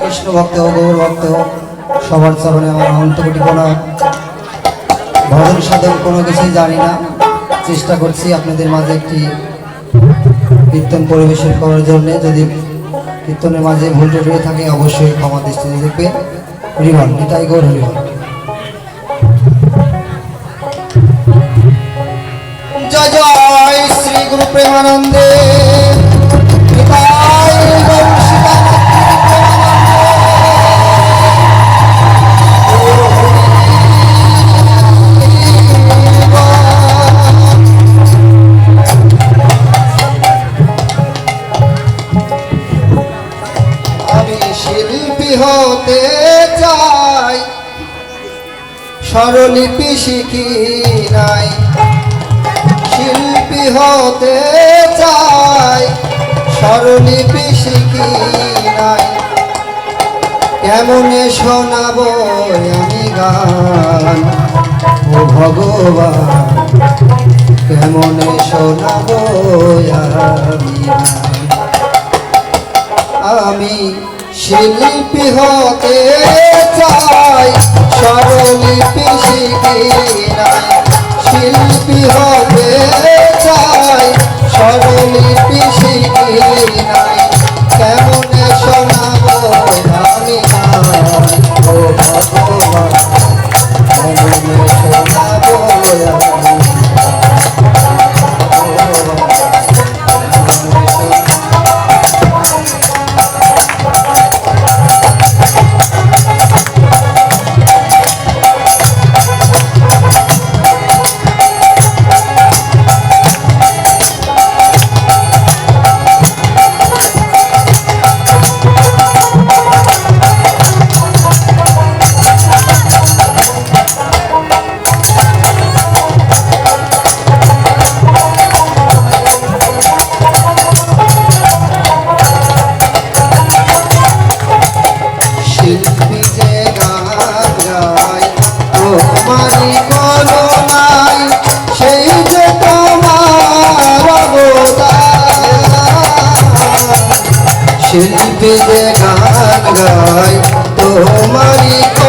কৃষ্ণ ভক্ত হোক গৌর ভক্ত, সবার চরণে আমার অন্তকটি প্রণাম। ভজন সাধন কোনো কিছুই জানি না। চেষ্টা করছি আপনাদের মাঝে একটি কীর্তন পরিবেশন করার জন্যে। যদি কীর্তনের মাঝে ভুল হয়ে থাকে, অবশ্যই ক্ষমা দৃষ্টিতে দেখবে হরিবল নিতাই গৌর হরিবল। জয় জয় শ্রী গুরু প্রেমানন্দে। হতে চাই। স্বরলিপি শিখি নাই? শিল্পী হতে চাই। স্বরলিপি শিখি নাই? কেমনে শোনাবো আমি গান? ও ভগবান, কেমনে শোনাবো আমি আমি শিল্পী হতে চাই স্বরলিপি শিখি শিল্পী যে গায় তোমারই নাই সেই যে তোমার শিল্পী যে গায় তোমারই